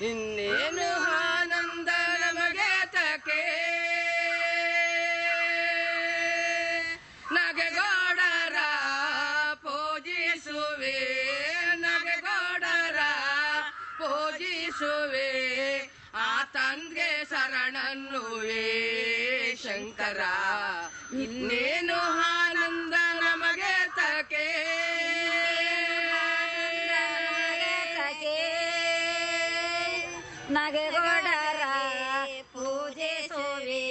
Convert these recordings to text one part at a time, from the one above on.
ಇನ್ನೇನು ಆನಂದ ನಮಗೆ ತಕೆ? ನಗೆಗೋಡರ ಪೂಜಿಸುವೆ ನಗೆಗೋಡರ ಪೂಜಿಸುವೆ ಆ ತಂದೆ ಶರಣನ್ನುವೆ ಶಂಕರ. ಇನ್ನೇನು ನಗೆಗೊಡರ ಸೋವಿ,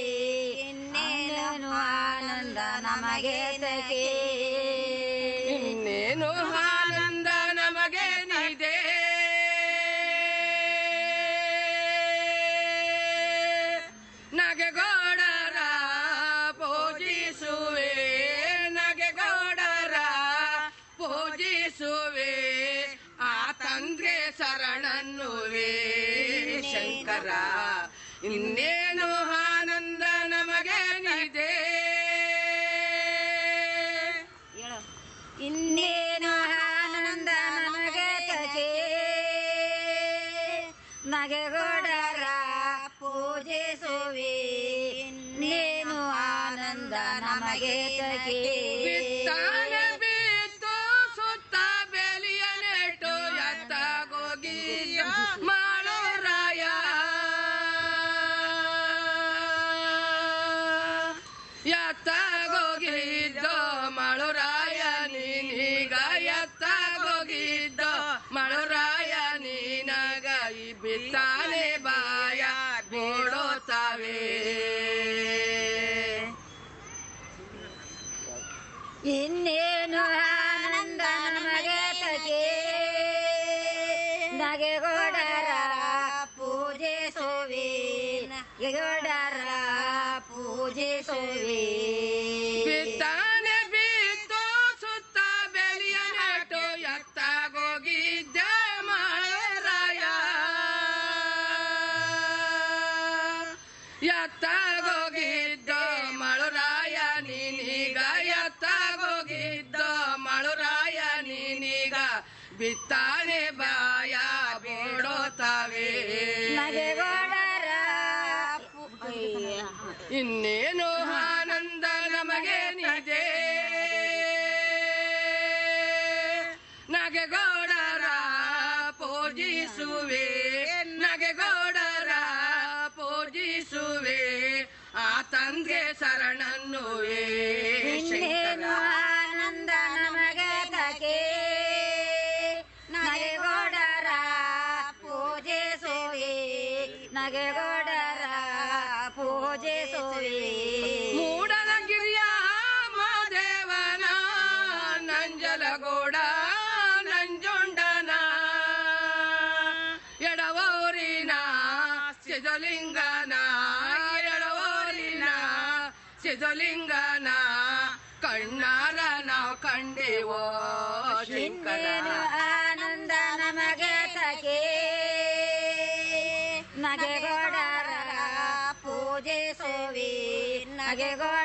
ಇನ್ನೇನು ಆನಂದ ನಮಗೆ ತಕೆ ಇನ್ನೇನು ಆನಂದ ನಮಗೆ ನಿದೆ. ನಗೆಗೋಡರ ಪೂಜಿಸುವೆ ನಗೆಗೋಡರ ಪೂಜಿಸುವೆ, ಆ ತಂದೆ ಶರಣನ್ನುವೆ. ಶಂಕರ ಇನ್ನೇನು ಆನಂದ ನಮಗೆ ನಿದೆ ಇನ್ನೇನು ಆನಂದ ನಮಗೆ ತಕೆ ಎತ್ತಾಗೋಗಿದ್ದ ಮಳುರಾಯ ನೀನೀಗ ಎತ್ತಾಗೋಗಿದ್ದ ಮಳುರಾಯ ನೀನೀಗ ಬಿತ್ತಾನೆ ಬಾಯ ಬೋಡೋತಾವೆ ನಗೆಗೊಡರ ಇನ್ನೇನು ಆನಂದ ನಮಗೆ ನಿಜೆ? ನಗೆಗೌಡರ ಪೂಜಿಸುವೆ. ಶರಣನ್ನು ಶರಣನ್ನುವೆ ಆನಂದ ನಮಗೆ ತಕೆ ನಗೆಗೊಡರ ಪೂಜಿಸುವೆ ಪೂಜೆ ಸೋವಿ. ಮೂಡಲಗಿರಿಯ ಮಾದೇವನ ನಂಜಲಗೌಡ ನಂಜುಂಡನ ಎಡವೂರಿನ ಸಿಜಲಿಂಗನ ಸಿಜಲಿಂಗನ ಕಣ್ಣಾರ ನಾವು ಕಂಡೆವೋ ಇನ್ನೇನು ಆನಂದ ನಮಗೆ ತಕೆ ನಗೆಗೊಡರ ಪೂಜಿಸುವೆ ನಗೆಗೊಡರ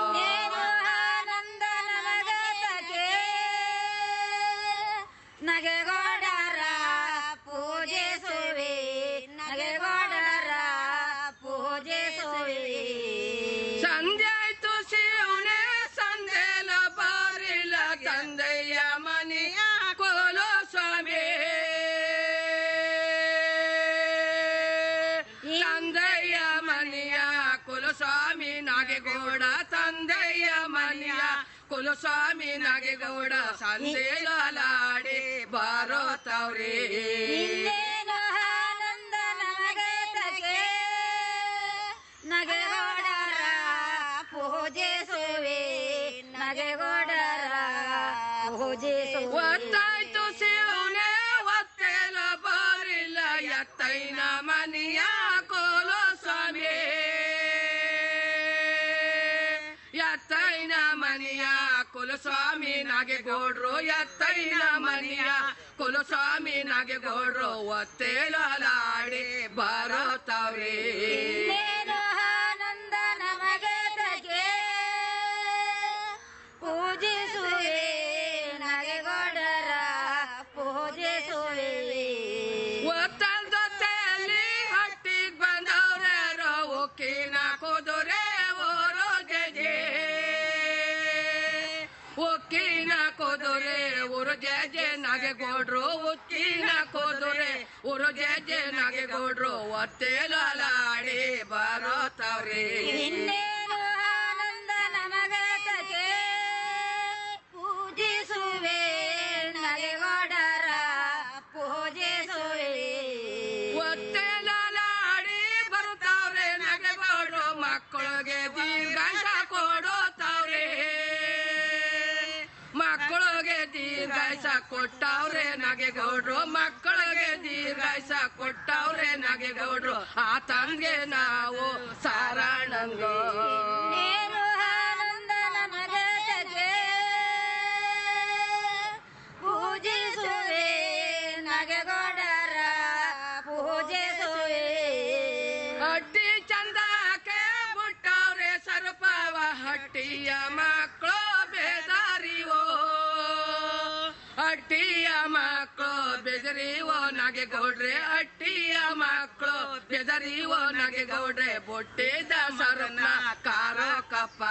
ನಾಗೇಗೌಡ ತಂದೆಯ ಮನೆಯ ಕುಲಸ್ವಾಮಿ ನಾಗೇಗೌಡ ಸಂದೇಲಾಡಿ ಬಾರೋ ತವ್ರಿ ನಗೆಗೋಡರ ಪೂಜಿಸುವೆ ನಗೆಗೋಡರ ಪೂಜಿಸುವೆ ಮನಿಯ ಕುಲಸ್ವಾಮಿ ನಾಗೇಗೌಡ್ರು ಎತ್ತೈನ ಮನಿಯ ಕುಲಸ್ವಾಮಿ ನಾಗೇಗೌಡ್ರು ಒತ್ತೇಲಾಡಿ ಬಾರೋ ಊರು ಜಜೆ ನಾಗೇಗೌಡ್ರು ಉಕ್ಕಿನ ಕುದುರೆ. ಊರು ಜಜೆ ನಾಗೇಗೌಡ್ರು ಒತ್ತೇಲಾಡಿ ಲಾಲಾಡಿ ತವ್ರಿ ಇನ್ನೇನು ಆನಂದ ನಮಗೆ ತಗೆ ಪೂಜಿಸುವೆ ನಾಗೇಗೌಡರ ಪೂಜಿಸುವೆ. ಒತ್ತೇಲಾಡಿ ಬರುತ್ತಾವ್ರೆ ನಾಗೇಗೌಡ್ರು. ಮಕ್ಕಳಿಗೆ ದೀರ್ಘಾಂಶ ಕೊಟ್ಟವ್ರೆ ನಗೆಗೌಡ್ರು ಮಕ್ಕಳಿಗೆ ದೀರ್ಘಾಯಸ ಕೊಟ್ಟವ್ರೆ ನಗೆಗೌಡ್ರು ಆ ತಂದೆ ನಾವು ಸಾರಾಣಂಗೋ. ಬೆದರಿವೋ ನಗೆಗೌಡ್ರೆ ಅಟ್ಟಿಯ ಮಕ್ಕಳು ಬೆದರಿವೋ ನಗೆಗೌಡ್ರೆ ಬೊಟ್ಟೆ ದಾಸರನ್ನ ಕಾರೋ ಕಪ್ಪ.